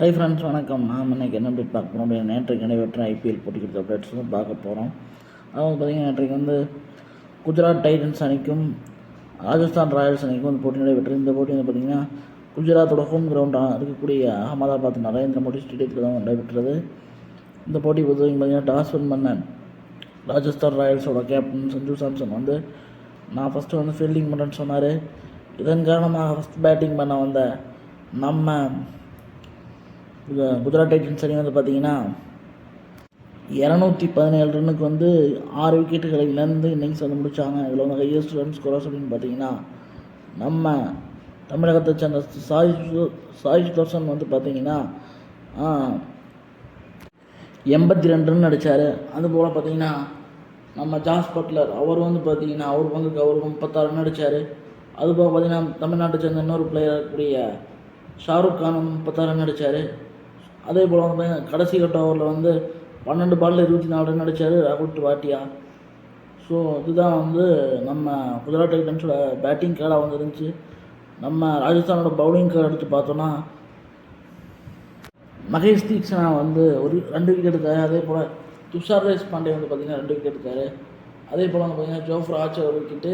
Hi friends வணக்கம். நாம் இன்றைக்கி என்ன அப்டேட் பார்க்க போகிறோம் அப்படின்னா நேற்றைக்கு நடைபெற்ற ஐபிஎல் போட்டி கொடுத்த அப்டேட்ஸ் வந்து பார்க்க போகிறோம் அதாவது பார்த்தீங்கன்னா நேற்றைக்கு வந்து குஜராத் டைட்டன்ஸ் அணிக்கும் ராஜஸ்தான் ராயல்ஸ் அணிக்கும் வந்து போட்டி நடைபெற்றது. இந்த போட்டி வந்து பார்த்திங்கன்னா குஜராத்தோட ஹோம் கிரவுண்டாக இருக்கக்கூடிய அகமதாபாத் நரேந்திர மோடி ஸ்டேடியத்தில் தான் நடைபெற்றது. இந்த போட்டி பொறுத்த வரைக்கும் பார்த்தீங்கன்னா டாஸ் வின் பண்ண ராஜஸ்தான் ராயல்ஸோட கேப்டன் சஞ்சு சாம்சன் வந்து நான் ஃபஸ்ட்டு வந்து ஃபீல்டிங் பண்ணுறேன்னு சொன்னார். இதன் காரணமாக ஃபஸ்ட் பேட்டிங் பண்ண வந்த நம்ம குஜராத் டைட்டன்ஸ் அணி வந்து பார்த்தீங்கன்னா இரநூத்தி பதினேழு ரன்னுக்கு வந்து ஆறு விக்கெட்டுகளை இழந்து இன்னிங்ஸ் வந்து முடித்தாங்க இதில் வந்து ஹையஸ்ட் ரன் ஸ்கோரர்ஸ் அப்படின்னு பார்த்தீங்கன்னா நம்ம தமிழகத்தை சேர்ந்த சாய் சாய் சுதர்சன் வந்து பார்த்தீங்கன்னா எண்பத்தி ரெண்டு ரன் அடித்தார் அதுபோல் பார்த்தீங்கன்னா நம்ம ஜாஸ் பட்லர் அவர் வந்து பார்த்தீங்கன்னா அவர் பங்குக்கு அவர் முப்பத்தாறு ரன் அடித்தார் அதுபோக பார்த்தீங்கன்னா தமிழ்நாட்டை சேர்ந்த இன்னொரு பிளேயர் இருக்கக்கூடிய ஷாருக் கான் முப்பத்தாறு ரன் அடித்தார் அதே போல் வந்து பார்த்தீங்கன்னா கடைசி கட்ட ஓவரில் வந்து பன்னெண்டு பாலில் இருபத்தி நாலு ரன் அடித்தார் ராகுல் வாட்டியா ஸோ இதுதான் வந்து நம்ம குஜராத் டைட்டன்ஸோட பேட்டிங் கேடாக வந்து இருந்துச்சு. நம்ம ராஜஸ்தானோட பவுலிங் கேட் எடுத்து பார்த்தோன்னா மகேஷ் தீக்ஷனா வந்து ஒரு ரெண்டு விக்கெட் எடுத்தார். அதே போல் துஷார் ரேஸ் பாண்டே வந்து பார்த்திங்கன்னா ரெண்டு விக்கெட் எடுத்தார். அதே போல் வந்து பார்த்திங்கன்னா ஜோஃப்ரா ஆச்சர் ஒரு விக்கெட்டு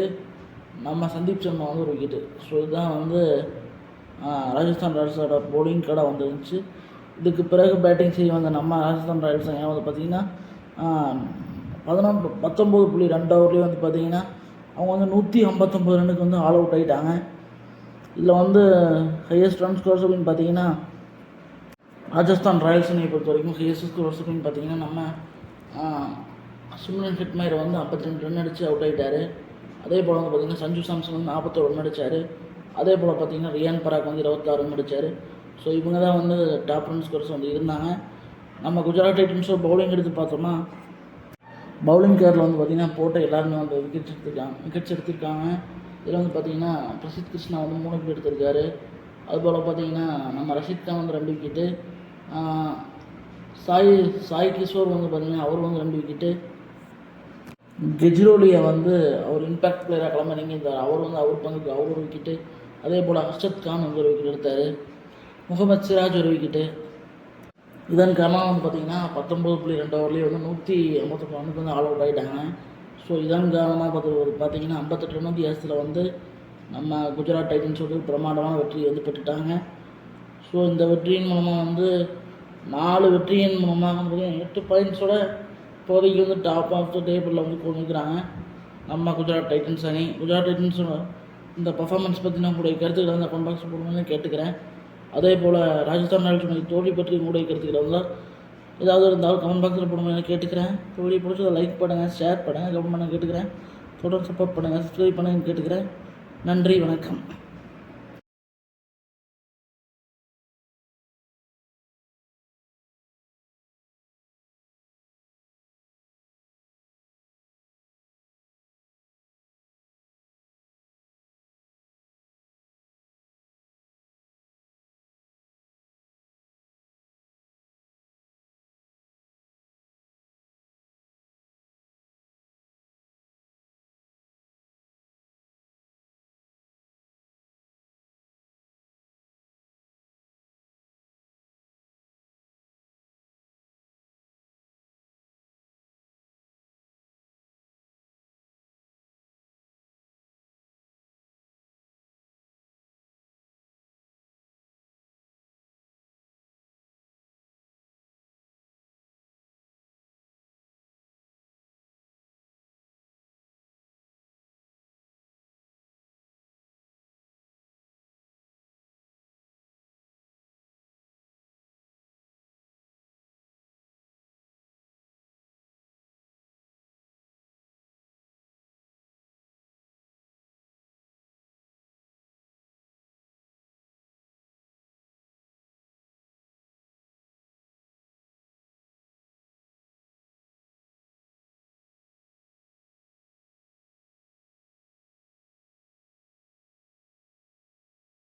நம்ம சந்தீப் சர்மா வந்து ஒரு விக்கெட்டு ஸோ இதுதான் வந்து ராஜஸ்தான் ராஜஸ்தான் ராயல்ஸோட கேடாக வந்து வந்துருந்துச்சு இதுக்கு பிறகு பேட்டிங் செய்ய வந்த நம்ம ராஜஸ்தான் ராயல்ஸ் ஏன் வந்து பார்த்திங்கன்னா பதினொன்று பத்தொம்போது புள்ளி ரெண்டு ஓவர்லேயே வந்து பார்த்திங்கன்னா அவங்க வந்து நூற்றி ஐம்பத்தொம்பது ரன்னுக்கு வந்து ஆல் அவுட் ஆகிட்டாங்க இதில் வந்து ஹையஸ்ட் ரன் ஸ்கோர்ஸ் அப்படின்னு பார்த்தீங்கன்னா ராஜஸ்தான் ராயல்ஸ் அணியை பொறுத்த வரைக்கும் ஹையஸ்ட் ஸ்கோர்ஸ் அப்படின்னு பார்த்தீங்கன்னா நம்ம சும்ரன் ஹிட்மயர் வந்து 52 ரெண்டு ரன் அடித்து அவுட் ஆகிட்டார் அதே போல் வந்து பார்த்திங்கன்னா சஞ்சு சாம்சன் வந்து நாற்பத்தோரு ரன் அடித்தார் அதே போல் பார்த்தீங்கன்னா ரியான் பராக் வந்து இருபத்தாறு ரன் அடித்தார் ஸோ இவங்க தான் வந்து டாப் ரன் ஸ்கோர்ஸ் வந்து இருந்தாங்க. நம்ம குஜராத் டைட்டன்ஸோ பவுலிங் எடுத்து பார்த்தோம்னா பவுலிங் கேரில் வந்து பார்த்திங்கன்னா போட்ட எல்லாருமே வந்து விக்கெட்ஸ் எடுத்திருக்காங்க விக்கெட்ஸ் எடுத்திருக்காங்க. இதில் வந்து பார்த்திங்கன்னா பிரசித் கிருஷ்ணா வந்து மூணு விக்கெட் எடுத்திருக்காரு. அதுபோல் பார்த்தீங்கன்னா நம்ம ரஷித் கான் வந்து ரெண்டு விக்கெட்டு சாய் சாய் கிஷோர் வந்து பார்த்திங்கன்னா அவர் வந்து ரெண்டு விக்கெட்டு கெஜ்ரோலியை வந்து அவர் இம்பேக்ட் பிளேயராக கிளம்ப இறங்கியிருந்தார் அவர் வந்து அவர் பங்குக்கு அவர் ஒரு விக்கெட்டு அதே போல் ஹர்ஷத் கான் வந்து ஒரு விக்கெட் எடுத்தார். முகமது சிராஜ் ஒரு விக்கெட்டு இதன் காரணமாக வந்து பார்த்திங்கன்னா பத்தொம்பது புள்ளி ரெண்டு ஓவர்லேயே வந்து நூற்றி ஐம்பத்தொம்பது ரன்னுக்கு வந்து ஆல் அவுட் ஆகிட்டாங்க ஸோ இதன் காரணமாக பார்த்து பார்த்தீங்கன்னா ஐம்பத்தெட்டு ரன் வித்தியாசத்தில் வந்து நம்ம குஜராத் டைட்டன்ஸ் வந்து பிரமாண்டமான வெற்றி வந்து பெற்றுட்டாங்க. ஸோ இந்த வெற்றியின் மூலமாக வந்து நாலு வெற்றியின் மூலமாக வந்து எட்டு பாயிண்ட்ஸோட இப்போதைக்கு வந்து டாப் ஆஃப் த டேபிளில் வந்து கொண்டுக்கிறாங்க நம்ம குஜராத் டைட்டன்ஸ் அணி. குஜராத் டைட்டன்ஸோட இந்த பர்ஃபார்மன்ஸ் பற்றின உங்களுடைய கருத்துக்களை வந்து கமெண்ட் பாக்ஸ் போடுங்கன்னு கேட்டுக்கிறேன். அதே போல் ராஜஸ்தான் ராயல்ஸ் தோல்வி பற்றி உங்களுடைய கருத்துக்களை இருந்தால் ஏதாவது இருந்தாலும் கமெண்ட் பாக்ஸில் போடுங்கன்னு கேட்டுக்கிறேன். தோல்வி பிடிச்சதை லைக் பண்ணுங்கள் ஷேர் பண்ணுங்கள் கமெண்ட் பண்ண கேட்டுக்கிறேன். தொடர்ந்து சப்போர்ட் பண்ணுங்கள் சப்ஸ்கிரைப் பண்ணுங்கன்னு கேட்டுக்கிறேன். நன்றி வணக்கம்.